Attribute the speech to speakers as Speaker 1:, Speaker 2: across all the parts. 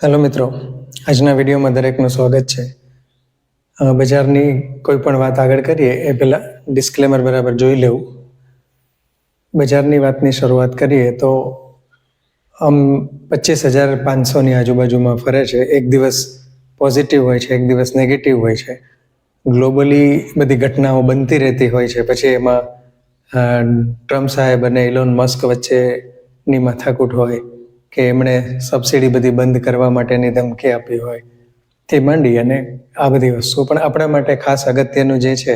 Speaker 1: Hello મિત્રો, આજના વિડીયોમાં દરેકનું સ્વાગત છે. બજારની કોઈ પણ વાત આગળ કરીએ એ પહેલાં ડિસ્ક્લેમર બરાબર જોઈ લેવું. બજારની વાતની શરૂઆત કરીએ તો આમ પચીસ હજાર પાંચસોની આજુબાજુમાં ફરે છે. એક દિવસ પોઝિટિવ હોય છે, એક દિવસ નેગેટિવ હોય છે. ગ્લોબલી બધી ઘટનાઓ બનતી રહેતી હોય છે. પછી એમાં ટ્રમ્પ સાહેબ અને ઇલોન મસ્ક વચ્ચેની માથાકૂટ હોય. કે એમણે સબસિડી બધી બંધ કરવા માટેની ધમકી આપી હોય, તે માંડી અને આ બધી વસ્તુ પણ આપણા માટે ખાસ અગત્યનું જે છે,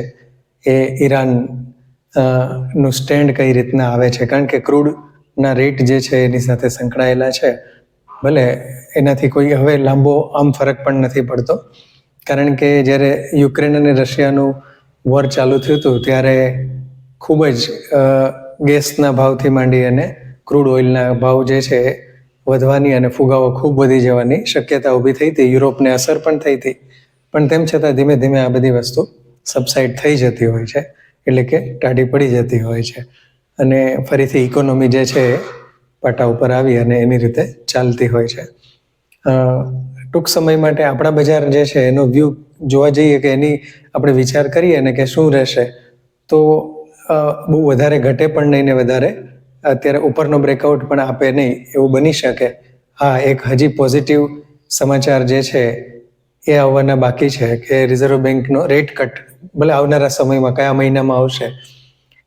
Speaker 1: એ ઈરાનનું સ્ટેન્ડ કઈ રીતના આવે છે? કારણ કે ક્રૂડના રેટ જે છે, એની સાથે સંકળાયેલા છે. ભલે એનાથી કોઈ હવે લાંબો આમ ફરક પણ નથી પડતો. કારણ કે જ્યારે યુક્રેન અને રશિયાનું વોર ચાલુ થયું હતું, ત્યારે ખૂબ જ ગેસના ભાવથી માંડી અને ક્રૂડ ઓઇલના ભાવ જે છે વધવાની અને ફુગાવો ખૂબ વધી જવાની શક્યતા ઊભી થઈ હતી. યુરોપને અસર પણ થઈ હતી. પણ તેમ છતાં ધીમે ધીમે આ બધી વસ્તુ સબસાઇડ થઈ જતી હોય છે. એટલે કે ટાઢી પડી જતી હોય છે. અને ફરીથી ઇકોનોમી જે છે પાટા ઉપર આવી અને એની રીતે ચાલતી હોય છે. ટૂંક સમય માટે આપણા બજાર જે છે એનો વ્યૂ જોવા જઈએ કે એની આપણે વિચાર કરીએ ને કે શું રહેશે, તો બહુ વધારે ઘટે પણ નહીં ને વધારે અત્યારે ઉપરનો બ્રેકઆઉટ પણ આપે નહીં, એવું બની શકે. હા, એક હજી પોઝિટિવ સમાચાર જે છે, એ આવવાના બાકી છે કે રિઝર્વ બેંકનો રેટ કટ ભલે આવનારા સમયમાં, કયા મહિનામાં આવશે,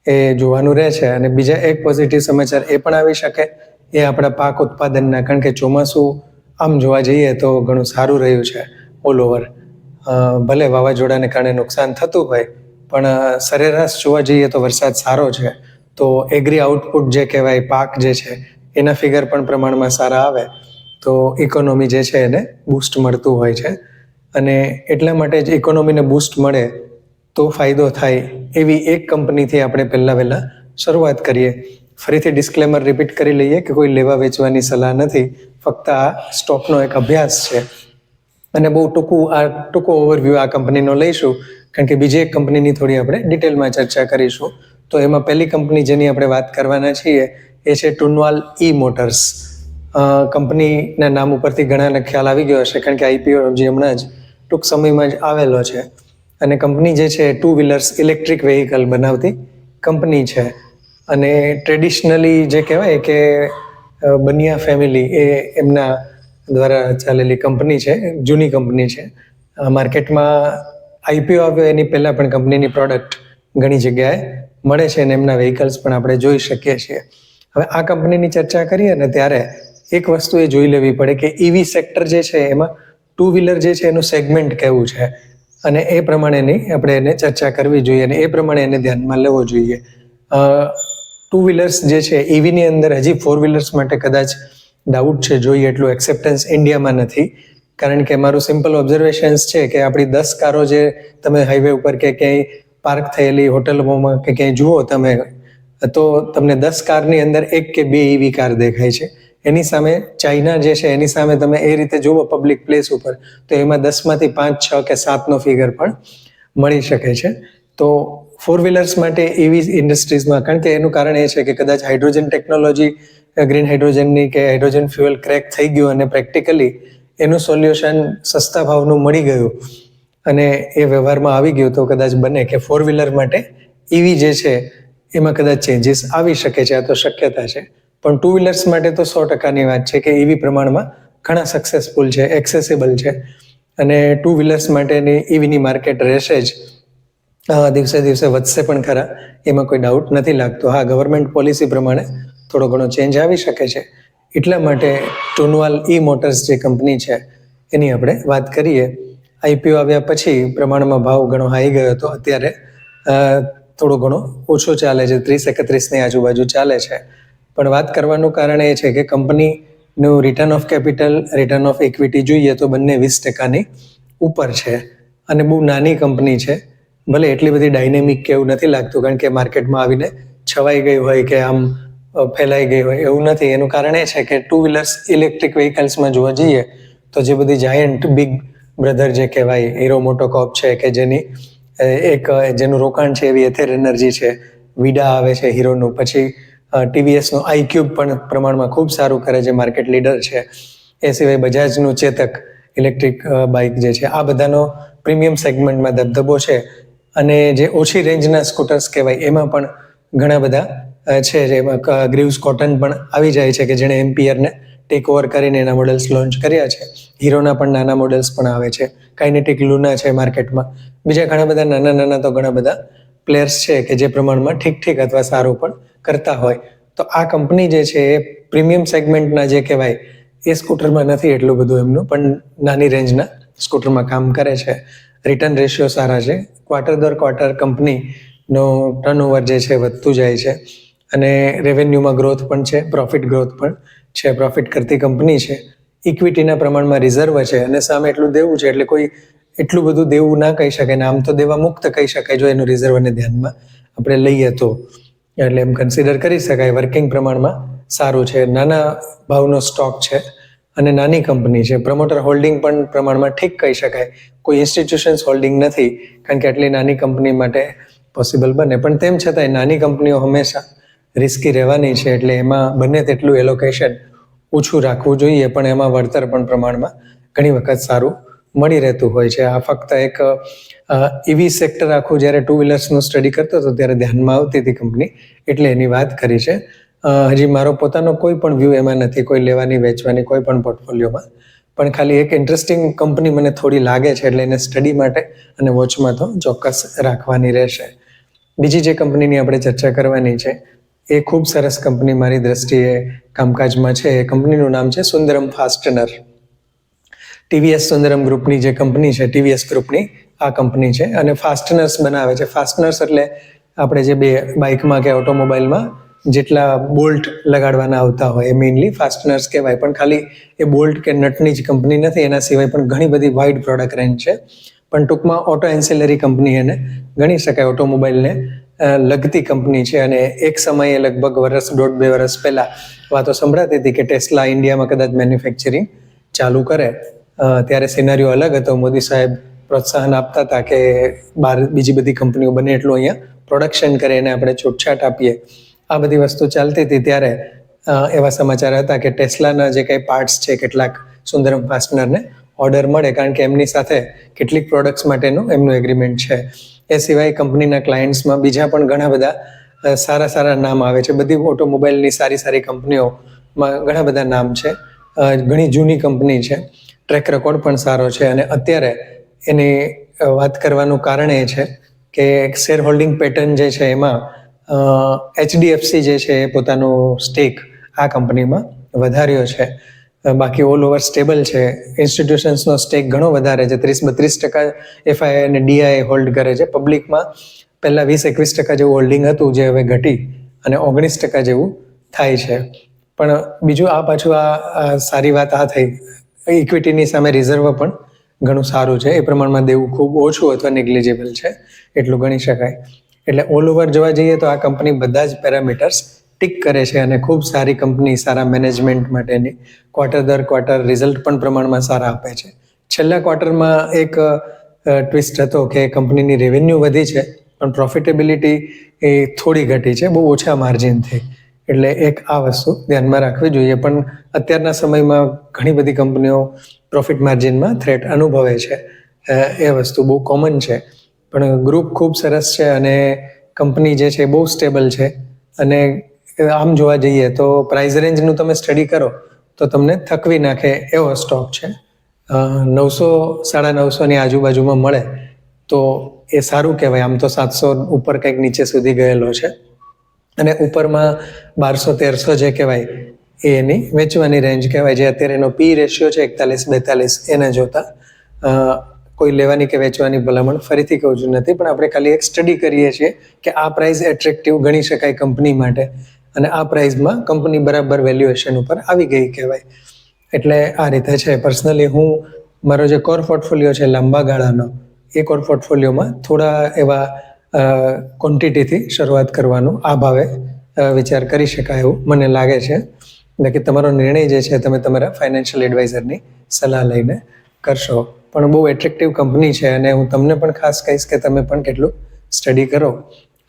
Speaker 1: એ જોવાનું રહે છે. અને બીજા એક પોઝિટિવ સમાચાર એ પણ આવી શકે, એ આપણા પાક ઉત્પાદનના, કારણ કે ચોમાસું આમ જોવા જઈએ તો ઘણું સારું રહ્યું છે ઓલ ઓવર ભલે વાવાઝોડાને કારણે નુકસાન થતું હોય, પણ સરેરાશ જોવા જઈએ તો વરસાદ સારો છે. તો એગ્રી આઉટપુટ જે કહેવાય, પાક જે છે, એના ફિગર પણ પ્રમાણમાં સારા આવે. તો ઇકોનોમી જે છે એને બૂસ્ટ મળતું હોય છે. અને એટલા માટે જ ઇકોનોમીને બૂસ્ટ મળે તો ફાયદો થાય એવી એક કંપનીથી આપણે પહેલાં વહેલા શરૂઆત કરીએ. ફરીથી ડિસ્ક્લેમર રિપીટ કરી લઈએ કે કોઈ લેવા વેચવાની સલાહ નથી. ફક્ત આ સ્ટોકનો એક અભ્યાસ છે. અને બહુ ટૂંકું આ ટૂંકો ઓવરવ્યૂ આ કંપનીનો લઈશું. કારણ કે બીજી એક કંપનીની થોડી આપણે ડિટેલમાં ચર્ચા કરીશું. તો એમાં પહેલી કંપની જેની આપણે વાત કરવાના છીએ, એ છે ટુનવાલ ઈ મોટર્સ કંપનીના નામ ઉપરથી ઘણાને ખ્યાલ આવી ગયો હશે, કારણ કે આઈપીઓ જે હમણાં જ ટૂંક સમયમાં જ આવેલો છે. અને કંપની જે છે ટુ વ્હીલર્સ ઇલેક્ટ્રિક વેહિકલ બનાવતી કંપની છે. અને ટ્રેડિશનલી જે કહેવાય કે બનિયા ફેમિલી એ એમના દ્વારા ચાલેલી કંપની છે, જૂની કંપની છે. માર્કેટમાં આઈપીઓ આવ્યો, એની પહેલાં પણ કંપનીની પ્રોડક્ટ ઘણી જગ્યાએ મળે છે અને એમના વ્હીકલ્સ પણ આપણે જોઈ શકીએ છીએ. હવે આ કંપનીની ચર્ચા કરીએ ને ત્યારે એક વસ્તુ એ જોઈ લેવી પડે કે ઈવી સેક્ટર જે છે એમાં ટુ વ્હીલર જે છે એનું સેગમેન્ટ કેવું છે? અને એ પ્રમાણેની આપણે એને ચર્ચા કરવી જોઈએ અને એ પ્રમાણે એને ધ્યાનમાં લેવો જોઈએ. ટુ વ્હીલર્સ જે છે ઈવીની અંદર હજી ફોર વ્હીલર્સ માટે કદાચ ડાઉટ છે, જોઈએ એટલું એક્સેપ્ટન્સ ઇન્ડિયામાં નથી. કારણ કે મારું સિમ્પલ ઓબ્ઝર્વેશન્સ છે કે આપણી દસ કારો જે તમે હાઈવે ઉપર કે ક્યાંય પાર્ક થયેલી હોટલોમાં કે ક્યાંય જુઓ તમે, તો તમને દસ કારની અંદર એક કે બે ઈવી કાર દેખાય છે. એની સામે ચાઇના જે છે, એની સામે તમે એ રીતે જુઓ પબ્લિક પ્લેસ ઉપર, તો એમાં દસમાંથી પાંચ, છ કે સાતનો ફિગર પણ મળી શકે છે. તો ફોર વ્હીલર્સ માટે એવી ઇન્ડસ્ટ્રીઝમાં કારણ કે એનું કારણ એ છે કે કદાચ હાઇડ્રોજન ટેકનોલોજી ગ્રીન હાઇડ્રોજનની કે હાઇડ્રોજન ફ્યુઅલ ક્રેક થઈ ગયું અને પ્રેક્ટિકલી એનું સોલ્યુશન સસ્તા ભાવનું મળી ગયું. અને એ વ્યવહારમાં આવી ગયું તો કદાચ બને કે ફોર વ્હીલર માટે ઈવી જે છે, એમાં કદાચ ચેન્જીસ આવી શકે છે, આ તો શક્યતા છે. પણ ટુ વ્હીલર્સ માટે તો સો ટકાની વાત છે કે ઈવી પ્રમાણમાં ઘણા સક્સેસફુલ છે એક્સેસિબલ છે. અને ટુ વ્હીલર્સ માટેની ઈવીની માર્કેટ રહેશે જ. દિવસે દિવસે વધશે પણ ખરા, એમાં કોઈ ડાઉટ નથી લાગતો. હા ગવર્મેન્ટ પોલિસી પ્રમાણે થોડો ઘણો ચેન્જ આવી શકે છે. એટલા માટે ટુનવાલ ઈ મોટર્સ જે કંપની છે, એની આપણે વાત કરીએ. આઈપીઓ આવ્યા પછી પ્રમાણમાં ભાવ ઘણો હાઈ ગયો હતો. અત્યારે થોડો ઘણો ઓછો ચાલે છે, ત્રીસ, એકત્રીસની આજુબાજુ ચાલે છે. પણ વાત કરવાનું કારણ એ છે કે કંપનીનું return of capital return of equity જોઈએ તો બંને વીસ ટકાની ઉપર છે. અને બહુ નાની કંપની છે. ભલે એટલી બધી ડાયનેમિક કે એવું નથી લાગતું, કારણ કે માર્કેટમાં આવીને છવાઈ ગઈ હોય કે આમ ફેલાઈ ગઈ હોય એવું નથી. એનું કારણ એ છે કે ટુ વ્હીલર્સ ઇલેક્ટ્રિક વ્હીકલ્સમાં જોવા જઈએ તો જે બધી જાયન્ટ બિગ બ્રધર જે કહેવાય, હીરો મોટોકોપ છે કે જેની એક જેનું રોકાણ છે એવી એથેર એનર્જી છે. વિડા આવે છે હીરોનું. પછી ટીવીએસનું આઈ ક્યુબ પણ પ્રમાણમાં ખૂબ સારું કરે છે, માર્કેટ લીડર છે. એ સિવાય બજાજનું ચેતક, ઇલેક્ટ્રિક બાઇક જે છે, આ બધાનો પ્રીમિયમ સેગમેન્ટમાં ધબધબો છે. અને જે ઓછી રેન્જના સ્કૂટર્સ કહેવાય, એમાં પણ ઘણા બધા છે, જેમાં ગ્રીવ્સ કોટન પણ આવી જાય છે કે જેણે એમ્પિયરને ટેક ઓવર કરીને એના મોડલ્સ લોન્ચ કર્યા છે. હીરોના પણ નાના મોડલ્સ પણ આવે છે. કાઇનેટિક લુના છે માર્કેટમાં બીજા ઘણા બધા નાના નાના તો ઘણા બધા પ્લેયર્સ છે કે જે પ્રમાણમાં ઠીક ઠીક અથવા સારું પણ કરતા હોય. તો આ કંપની જે છે એ પ્રીમિયમ સેગમેન્ટના જે કહેવાય, એ સ્કૂટરમાં નથી એટલું બધું એમનું, પણ નાની રેન્જના સ્કૂટરમાં કામ કરે છે. રિટર્ન રેશિયો સારા છે. ક્વાર્ટર દર ક્વાર્ટર કંપનીનો ટર્નઓવર જે છે વધતું જાય છે. અને રેવન્યુમાં ગ્રોથ પણ છે પ્રોફિટ ગ્રોથ પણ છે પ્રોફિટ કરતી કંપની છે ઇક્વિટીના પ્રમાણમાં રિઝર્વ છે અને સામે એટલું દેવું છે, એટલે કોઈ એટલું બધું દેવું ના કહી શકાય ને આમ તો દેવા મુક્ત કહી શકાય જો એનું રિઝર્વને ધ્યાનમાં આપણે લઈએ તો. એટલે એમ કન્સિડર કરી શકાય વર્કિંગ પ્રમાણમાં સારું છે, નાના ભાવનો સ્ટોક છે અને નાની કંપની છે. પ્રમોટર હોલ્ડિંગ પણ પ્રમાણમાં ઠીક કહી શકાય. કોઈ ઇન્સ્ટિટ્યુશન્સ હોલ્ડિંગ નથી, કારણ કે આટલી નાની કંપની માટે પોસિબલ બને. પણ તેમ છતાંય નાની કંપનીઓ હંમેશા રિસ્કી રહેવાની છે એટલે એમાં બને તેટલું એલોકેશન ઓછું રાખવું જોઈએ, પણ એમાં વળતર પણ પ્રમાણમાં ઘણી વખત સારું મળી રહેતું હોય છે. આ ફક્ત એક ઇવી સેક્ટર આખું જ્યારે ટુ વ્હીલર્સનું સ્ટડી કરતો હતો ત્યારે ધ્યાનમાં આવતી હતી કંપની એટલે એની વાત કરી છે. હજી મારો પોતાનો કોઈ પણ વ્યૂ એમાં નથી, કોઈ લેવાની, વેચવાની, કોઈ પણ પોર્ટફોલિયોમાં પણ ખાલી એક ઇન્ટરેસ્ટિંગ કંપની મને થોડી લાગે છે એટલે એને સ્ટડી માટે અને વોચમાં તો ચોક્કસ રાખવાની રહેશે. બીજી જે કંપનીની આપણે ચર્ચા કરવાની છે એ ખૂબ સરસ કંપની મારી દ્રષ્ટિએ કામકાજમાં છે. એ કંપનીનું નામ છે સુંદરમ ફાસ્ટનર. ટીવીએસ સુંદરમ ગ્રુપની જે કંપની છે, ટીવીએસ ગ્રુપની, આ કંપની છે અને ફાસ્ટનર્સ બનાવે છે. ફાસ્ટનર્સ એટલે આપણે જે બે બાઇકમાં કે ઓટોમોબાઈલમાં જેટલા બોલ્ટ લગાડવાના આવતા હોય, એ મેઇનલી ફાસ્ટનર્સ કહેવાય. પણ ખાલી એ બોલ્ટ કે નટની જ કંપની નથી, એના સિવાય પણ ઘણી બધી વાઇડ પ્રોડક્ટ રેન્જ છે. પણ ટૂંકમાં ઓટો એન્સિલરી કંપની એને ગણી શકાય. ઓટોમોબાઈલને લગતી કંપની છે અને એક સમયે લગભગ વર્ષ દોઢ, બે વર્ષ પહેલાં વાતો સંભળાતી હતી કે ટેસ્લા ઇન્ડિયામાં કદાચ મેન્યુફેક્ચરિંગ ચાલુ કરે. ત્યારે સિનારીઓ અલગ હતો. મોદી સાહેબ પ્રોત્સાહન આપતા હતા કે બહાર બીજી બધી કંપનીઓ બને એટલું અહીંયા પ્રોડક્શન કરે એને આપણે છૂટછાટ આપીએ. આ બધી વસ્તુ ચાલતી હતી ત્યારે એવા સમાચાર હતા કે ટેસ્લાના જે કંઈ પાર્ટ્સ છે, કેટલાક સુંદરમ ફાસ્ટનરને ઓર્ડર મળે કારણ કે એમની સાથે કેટલીક પ્રોડક્ટ્સ માટેનું એમનું એગ્રીમેન્ટ છે. એ સિવાય કંપનીના ક્લાયન્ટ્સમાં બીજા પણ ઘણા બધા સારા સારા નામ આવે છે. બધી ઓટોમોબાઈલની સારી સારી કંપનીઓમાં ઘણા બધા નામ છે. ઘણી જૂની કંપની છે. ટ્રેક રેકોર્ડ પણ સારો છે અને અત્યારે એની વાત કરવાનું કારણ એ છે કે શેર હોલ્ડિંગ પેટર્ન જે છે એમાં એચડીએફસી જે છે એ પોતાનું સ્ટેક આ કંપનીમાં વધાર્યો છે. બાકી ઓલ ઓવર સ્ટેબલ છે. ઇન્સ્ટિટ્યુશન્સનો સ્ટેક ઘણો વધારે છે. ત્રીસ બત્રીસ ટકા એફઆઈ અને ડીઆઈ હોલ્ડ કરે છે. પબ્લિકમાં પહેલાં વીસ એકવીસ ટકા જેવું હોલ્ડિંગ હતું, જે હવે ઘટી અને ઓગણીસ ટકા જેવું થાય છે. પણ બીજું આ પાછું આ સારી વાત આ થઈ. ઇક્વિટીની સામે રિઝર્વ પણ ઘણું સારું છે. એ પ્રમાણમાં દેવું ખૂબ ઓછું અથવા નેગ્લિજેબલ છે. એટલું ગણી શકાય. એટલે ઓલ ઓવર જોવા જઈએ તો આ કંપની બધા જ પેરામીટર્સ ટીક કરે છે અને ખૂબ સારી કંપની, સારા મેનેજમેન્ટ માટેની ક્વાર્ટર દર ક્વાર્ટર રિઝલ્ટ પણ પ્રમાણમાં સારા આપે છે. છેલ્લા ક્વાર્ટરમાં એક ટ્વિસ્ટ હતો કે કંપનીની રેવન્યુ વધી છે, પણ પ્રોફિટેબિલિટી એ થોડી ઘટી છે, બહુ ઓછા માર્જિનથી એટલે એક આ વસ્તુ ધ્યાનમાં રાખવી જોઈએ, પણ અત્યારના સમયમાં ઘણી બધી કંપનીઓ પ્રોફિટ માર્જિનમાં થ્રેટ અનુભવે છે. એ વસ્તુ બહુ કોમન છે. પણ ગ્રુપ ખૂબ સરસ છે અને કંપની જે છે બહુ સ્ટેબલ છે અને આમ જોવા જઈએ તો પ્રાઇસ રેન્જનું તમે સ્ટડી કરો, તો તમને થકવી નાખે એવો સ્ટોક છે. નવસો, સાડા નવસોની આજુબાજુમાં મળે, તો એ સારું કહેવાય. આમ તો સાતસો ઉપર કંઈક નીચે સુધી ગયેલો છે. અને ઉપરમાં બારસો, તેરસો જે કહેવાય, એ એની વેચવાની રેન્જ કહેવાય. જે અત્યારે એનો પી રેશિયો છે એકતાલીસ, બેતાલીસ, એને જોતા. કોઈ લેવાની કે વેચવાની ભલામણ ફરીથી કહું છું નથી, પણ આપણે ખાલી એક સ્ટડી કરીએ છીએ કે આ પ્રાઇસ એટ્રેક્ટિવ ગણી શકાય કંપની માટે. અને આ પ્રાઇઝમાં કંપની બરાબર વેલ્યુએશન ઉપર આવી ગઈ કહેવાય. એટલે આ રીતે છે. પર્સનલી હું મારો જે કોર પોર્ટફોલિયો છે લાંબા ગાળાનો, એ કોર પોર્ટફોલિયોમાં થોડા એવા ક્વોન્ટિટીથી શરૂઆત કરવાનું આ ભાવે વિચાર કરી શકાય એવું મને લાગે છે. બાકી તમારો નિર્ણય જે છે તમે તમારા ફાઇનાન્શિયલ એડવાઇઝરની સલાહ લઈને કરશો. પણ બહુ એટ્રેક્ટિવ કંપની છે અને હું તમને પણ ખાસ કહીશ કે તમે પણ કેટલું સ્ટડી કરો.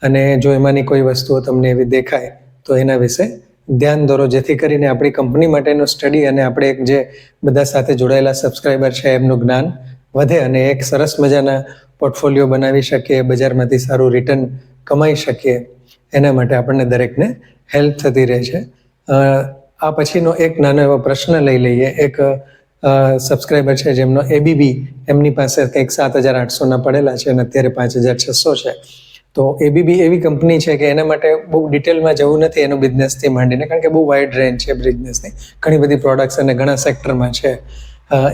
Speaker 1: અને જો એમાંની કોઈ વસ્તુઓ તમને એવી દેખાય તો એના વિશે ધ્યાન દોરો. જેથી કરીને આપણી કંપની માટેનું સ્ટડી અને આપણે એક જે બધા સાથે જોડાયેલા સબસ્ક્રાઈબર છે, એમનું જ્ઞાન વધે અને એક સરસ મજાના પોર્ટફોલિયો બનાવી શકીએ, બજારમાંથી સારું રિટર્ન કમાઈ શકીએ, એના માટે આપણને દરેકને હેલ્પ થતી રહે છે. આ પછીનો એક નાનો એવો પ્રશ્ન લઈ લઈએ. એક સબસ્ક્રાઈબર છે જેમનો એબીબી એમની પાસે કંઈક સાત હજાર આઠસોના પડેલા છે અને અત્યારે પાંચ હજાર છસો છે. તો એબીબી એવી કંપની છે કે એના માટે બહુ ડિટેલમાં જવું નથી એનો બિઝનેસથી માંડીને, કારણ કે બહુ વાઇડ રેન્જ છે બિઝનેસની ઘણી બધી પ્રોડક્ટ્સ અને ઘણા સેક્ટરમાં છે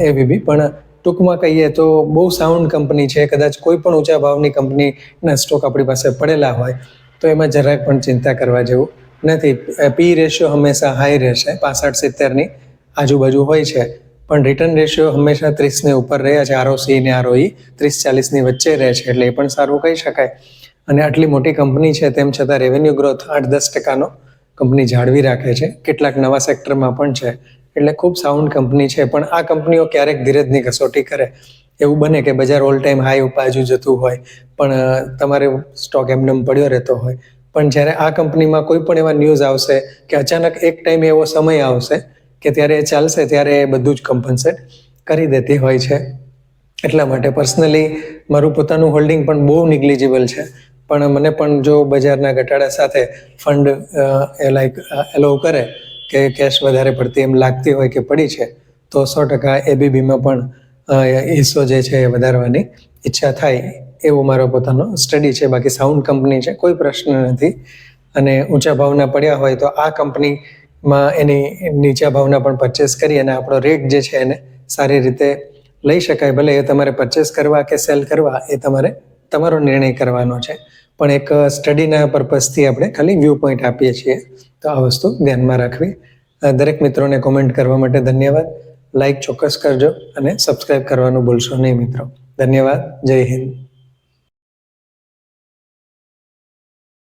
Speaker 1: એબીબી પણ ટૂંકમાં કહીએ તો બહુ સાઉન્ડ કંપની છે, કદાચ કોઈ પણ ઊંચા ભાવની કંપનીના સ્ટોક આપણી પાસે પડેલા હોય, તો એમાં જરાક પણ ચિંતા કરવા જેવું નથી. પી રેશિયો હંમેશા હાઈ રહેશે, પાસઠ, સિત્તેરની આજુબાજુ હોય છે. પણ રિટર્ન રેશિયો હંમેશા ત્રીસને ઉપર રહ્યા છે આરઓસી ને આરઓઈ ત્રીસ ચાલીસની વચ્ચે રહે છે, એટલે એ પણ સારું કહી શકાય. અને આટલી મોટી કંપની છે, તેમ છતાં રેવન્યુ ગ્રોથ આઠ દસ ટકાનો કંપની જાળવી રાખે છે. કેટલાક નવા સેક્ટરમાં પણ છે. એટલે ખૂબ સાઉન્ડ કંપની છે, પણ આ કંપનીઓ ક્યારેક ધીરજની કસોટી કરે. એવું બને કે બજાર ઓલ ટાઈમ હાઈ બાજુ જતું હોય, પણ તમારે સ્ટોક એમનેમ પડ્યો રહેતો હોય. પણ જ્યારે આ કંપનીમાં કોઈ પણ એવા ન્યૂઝ આવશે કે અચાનક એક ટાઈમ એવો સમય આવશે કે ત્યારે એ ચાલશે, ત્યારે એ બધું જ કમ્પન્સેટ કરી દેતી હોય છે. એટલા માટે પર્સનલી મારું પોતાનું હોલ્ડિંગ પણ બહુ નિગ્લિજિબલ છે. પણ મને પણ જો બજારના ઘટાડા સાથે ફંડ એ લાઈક એલો કરે કે કેશ વધારે પડતી એમ લાગતી હોય કે પડી છે, તો સો ટકા એબીબીમાં પણ હિસ્સો જે છે એ વધારવાની ઈચ્છા થાય એવો મારો પોતાનો સ્ટડી છે. બાકી સાઉન્ડ કંપની છે, કોઈ પ્રશ્ન નથી. અને ઊંચા ભાવના પડ્યા હોય તો આ કંપનીમાં એની નીચા ભાવના પણ પરચેસ કરી અને આપણો રેટ જે છે એને સારી રીતે લઈ શકાય. ભલે એ તમારે પરચેસ કરવા કે સેલ કરવા, એ તમારે, તમારો નિર્ણય કરવાનો છે. પણ એક સ્ટડીના પર્પઝથી આપણે ખાલી વ્યૂ પોઈન્ટ આપીએ છીએ. તો આ વસ્તુ ધ્યાનમાં રાખવી. દરેક મિત્રોને કોમેન્ટ કરવા માટે ધન્યવાદ. લાઈક ચોક્કસ કરજો અને સબસ્ક્રાઈબ કરવાનું ભૂલશો નહીં મિત્રો. ધન્યવાદ. જય હિન્દ.